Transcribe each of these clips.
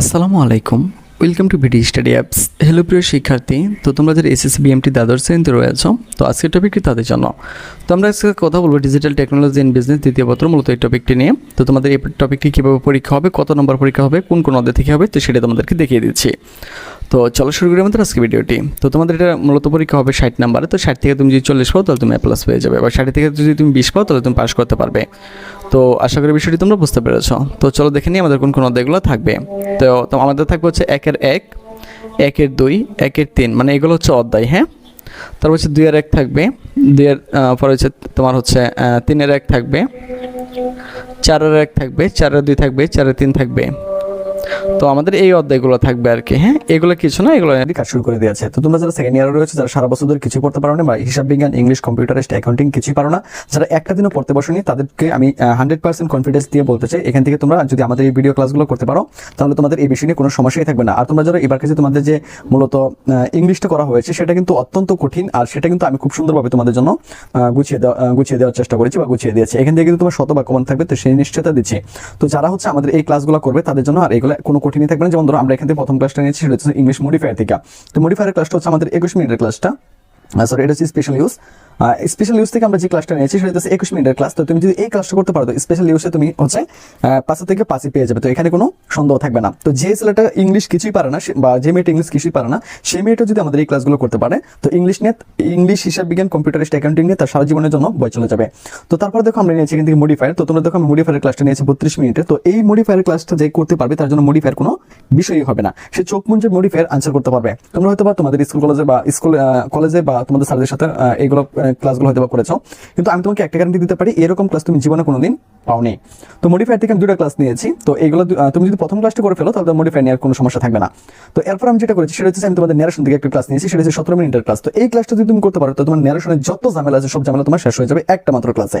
আসসালামু আলাইকুম। Welcome to BD study apps hello প্রিয় শিক্ষার্থী। তো তোমরা যারা এসএসসি বিএমটি দ্বাদশ শ্রেণীতে রয়েছো, তো আজকের টপিকটি তাদের জন্য? তো আমরা আজকে কথা বলব ডিজিটাল টেকনোলজি ইন বিজনেস দ্বিতীয় পত্র, মূলত এই টপিকটি নিয়ে। তো তোমাদের এই টপিকটি কীভাবে পরীক্ষা হবে, কত নম্বর পরীক্ষা হবে, কোন কোন অধ্যায় থেকে হবে, তো সেটা তোমাদেরকে দেখিয়ে দিচ্ছি। তো চলো শুরু করি আমাদের আজকে ভিডিওটি তো তোমাদের এটা মূলত পরীক্ষা হবে ষাট নাম্বারে, তো ষাট থেকে তুমি যদি চল্লিশ পাও, তাহলে তুমি এ প্লাস পেয়ে যাবে। বা ষাট থেকে যদি তুমি বিশ পাও, তাহলে তুমি পাস করতে পারবে। তো আশা করি বিষয়টি তোমরা বুঝতে পেরেছ। তো চলো দেখে নিই আমাদের কোন কোন অধ্যায়গুলো থাকবে। তো আমাদের থাকবে হচ্ছে একের এক একের দুই একের তিন মানে এগুলো হচ্ছে অধ্যায় হ্যাঁ? তারপর হচ্ছে দুইয়ের এক থাকবে আহ, পরে হচ্ছে তোমার হচ্ছে তিনের এক থাকবে চারের এক থাকবে চারের দুই থাকবে চারের তিন থাকবে। তো আমাদের এই অধ্যায়গুলো থাকবে আর কি হ্যাঁ? এগুলো কিছু না, এগুলো কাজ শুরু করে দিয়েছে। তো তোমরা যারা সেকেন্ড ইয়ারে রয়েছে, যারা সারা বছর ধরে কিছু পড়তে পারো না বা হিসাব বিজ্ঞান ইংলিশ কম্পিউটারিস্ট অ্যাকাউন্টিং কিছুই পারো না, যারা একটা দিনও পড়তে বসনি, তাদেরকে আমি হান্ড্রেড পার্সেন্ট কনফিডেন্স দিয়ে বলতে চাই, এখান থেকে তোমরা যদি আমাদের এই ভিডিও ক্লাসগুলো করতে পারো, তাহলে তোমাদের এই বিষয় নিয়ে কোনো সমস্যাই থাকবে না। আর তোমরা যারা এবার কাছে তোমাদের যে মূলত ইংলিশটা করা হয়েছে, সেটা কিন্তু অত্যন্ত কঠিন, আর সেটা কিন্তু আমি খুব সুন্দরভাবে তোমাদের জন্য গুছিয়ে দেওয়া গুছিয়ে দেওয়ার চেষ্টা করেছি বা গুছিয়ে দিয়েছি। এখান থেকে কিন্তু তোমার শত বা কমন থাকবে, তো সেই নিশ্চয়তা দিচ্ছি। তো যারা হচ্ছে আমাদের এই ক্লাসগুলো করবে, তাদের জন্য আর এগুলো কোনো কঠিনই থাকবে না। যেমন ধরো, আমরা এখান থেকে প্রথম ক্লাসটা নিয়েছি, সেটা হচ্ছে ইংলিশ মডিফায়ার থেকে। তো মডিফায়ার ক্লাসটা হচ্ছে আমাদের একুশ মিনিটের ক্লাসটা সরি এটা হচ্ছে স্পেশাল ইউজ স্পেশাল ইউজ থেকে আমরা যে ক্লাসটা নিয়েছি, সেটা হচ্ছে একুশ মিনিটের ক্লাস তো তুমি যদি এই ক্লাসটা করতে পারো স্পেশাল ইউজে তুমি হচ্ছে পাঁচ থেকে পাঁচই পেয়ে যাবে। তো এখানে কোনো সন্দেহ থাকবে না। তো যে ছেলেটা ইংলিশ কিছুই পারে না বা যে মেয়েটা ইংলিশ কিছুই পারে না, সেই মেয়েটা যদি আমাদের এই ক্লাসগুলো করতে পারে, তো ইংলিশ নিয়ে ইংলিশ হিসাব বিজ্ঞান কম্পিউটারিস্ট অ্যাকাউন্টিং নিয়ে তার সারা জীবনের জন্য বই চলে যাবে। তো তারপর দেখো আমরা নিয়েছি থেকে মডিফায়ার তো তোমরা দেখো আমি মডিফায়ার ক্লাসটা নিয়েছি বত্রিশ মিনিটে। তো এই মডিফায়ার ক্লাসটা যে করতে পারবে, তার জন্য মডিফায়ার কোনো বিষয়ই হবে না। সে চোখ মুঞ্জে মডিফায়ার আনসার করতে পারবে। তোমরা হয়তো বা তোমাদের স্কুল কলেজে বা স্কুল কলেজে বা তোমাদের স্যারদের সাথে এইগুলো ক্লাসগুলো হয়তো করেছ। কিন্তু আমি তোমাকে একটা গ্যারান্টি দিতে পারি, এরকম ক্লাস তুমি জীবনে কোনোদিন পাওনি। তো মডিফাই থেকে আমি দুটো ক্লাস নিয়েছি। তো এগুলো তুমি যদি প্রথম ক্লাসটা করে ফেলো, তাহলে মডিফায়ার নেওয়ার কোনো সমস্যা থাকবে না। তো এরপর আমি যেটা করেছি, সেটা হচ্ছে আমি তোমাদের ন্যারেশন থেকে একটা ক্লাস নিয়েছি, সেটা হচ্ছে সতেরো মিনিটের ক্লাস তো এই ক্লাসটা যদি তুমি করতে পারো, তো তোমার ন্যারেশনের যত ঝামেলা আছে, সব ঝামেলা তোমার শেষ হয়ে যাবে একটা মাত্র ক্লাসে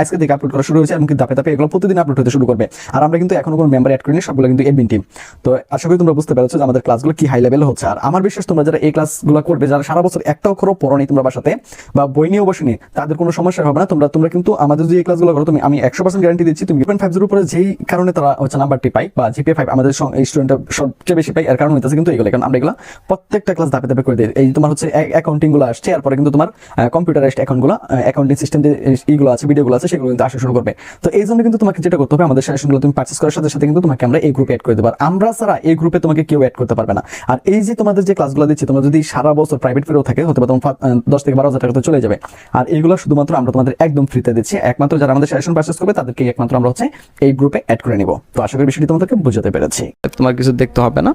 আজকে থেকে আপলোড করা শুরু হয়েছে এমনকি ধাপে ধাপে এগুলো প্রতিদিন আপলোড হতে শুরু করবে। আর আমরা কিন্তু এখনও কোনো মেম্বার অ্যাড করিনি, সবগুলো কিন্তু এডমিন টিম তো আশা করি তোমরা বুঝতে পেরেছ যে আমাদের ক্লাসগুলো কি হাই লেভেল হচ্ছে। আর আমার বিশ্বাস তোমরা যারা এই ক্লাসগুলো করবে, যারা সারা বছর একটা অক্ষরও পড়নি তোমরা বাসাতে বা বই নিয়েও বসেনি, তাদের কোনো সমস্যা হবে না। তোমরা তোমরা কিন্তু আমাদের যে এই ক্লাসগুলো করো, তুমি, আমি একশো পার্সেন্ট গ্যারান্টি দিচ্ছি, তুমি পয়েন্ট ফাইভ জিরো উপরে যেই কারণে তারা হচ্ছে নাম্বারটি পাই বা জিপিএ ফাইভ আমাদের স্টুডেন্টরা সবচেয়ে বেশি পাই এর কারণ হইতেছে কিন্তু এগুলো। কারণ আমরা এগুলো প্রত্যেকটা ক্লাস ধাপে ধাপে করে দিই। এই তোমার হচ্ছে অ্যাকাউন্টিংগুলো আসছে, এরপরে কিন্তু তোমার কম্পিউটারাইজড অ্যাকাউন্টগুলো অ্যাকাউন্টিং সিস্টেম যে এইগুলো আছে ভিডিওগুলো আছে সেগুলো কিন্তু আসা শুরু করবে। তো এই জন্য কিন্তু তোমাকে যেটা করতে হবে, আমাদের সেশনগুলো তুমি পার্চেস করার সাথে সাথে কিন্তু তোমাকে আমরা এই গ্রুপে অ্যাড করে দেবো। আর আমরা ছাড়া এই গ্রুপে তোমাকে কেউ অ্যাড করতে পারবে না। আর এই যে তোমাদের যে ক্লাসগুলো দিচ্ছি, তোমরা যদি সারা বছর প্রাইভেট ফেরও থাকে হতে পারে তোমার দশ থেকে বারো হাজার টাকা তো চলে যাবে। আর এইগুলো শুধুমাত্র আমরা তোমাদের একদম ফ্রিতে দিচ্ছি। একমাত্র যারা আমাদের সেশন পার্চেস করবে, তাদেরকে একমাত্র আমরা হচ্ছে এই গ্রুপে অ্যাড করে নিব। তো আশা করি বিষয়টি তোমাদেরকে বুঝাতে পেরেছি। তোমার কিছু দেখতে হবে না।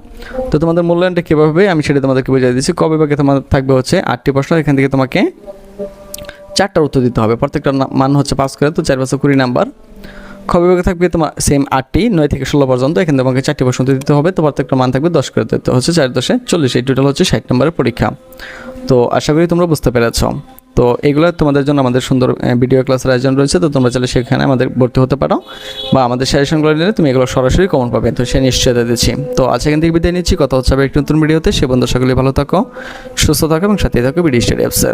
তো তোমাদের মূল্যায়নটা কীভাবে আমি সেটা তোমাদেরকে বুঝিয়ে দিচ্ছি। কবে ভাগে তোমার থাকবে হচ্ছে আটটি প্রশ্ন, এখান থেকে তোমাকে চারটার উত্তর দিতে হবে। প্রত্যেকটা না- মান হচ্ছে পাস করে, তো চার বছর কুড়ি নাম্বার। খ বিভাগে থাকবে তোমার সেম আটটি, নয় থেকে ষোলো পর্যন্ত। এখানে তোমাকে চারটি প্রশ্ন দিতে হবে, তো প্রত্যেকটা মান থাকবে দশ করে। দিতে হচ্ছে চার দশে চল্লিশ, এই টোটাল হচ্ছে ষাট নম্বরের পরীক্ষা। তো আশা করি তোমরা বুঝতে পেরেছ। তো এগুলো তোমাদের জন্য আমাদের সুন্দর ভিডিও ক্লাসের আয়োজন রয়েছে, তো তোমরা চাইলে সেখানে আমাদের ভর্তি হতে পারো। বা আমাদের সাজেশনগুলো নিলে তুমি এগুলো সরাসরি কমন পাবে, তো সে নিশ্চয়তা দিচ্ছি। তো আজ এখান থেকে বিদায় নিচ্ছি, কথা হচ্ছে একটি নতুন ভিডিওতে সে বন্ধু সকলে ভালো থাকো, সুস্থ থাকো এবং সাথে থাকো ভিডিও স্টাডি অ্যাপসের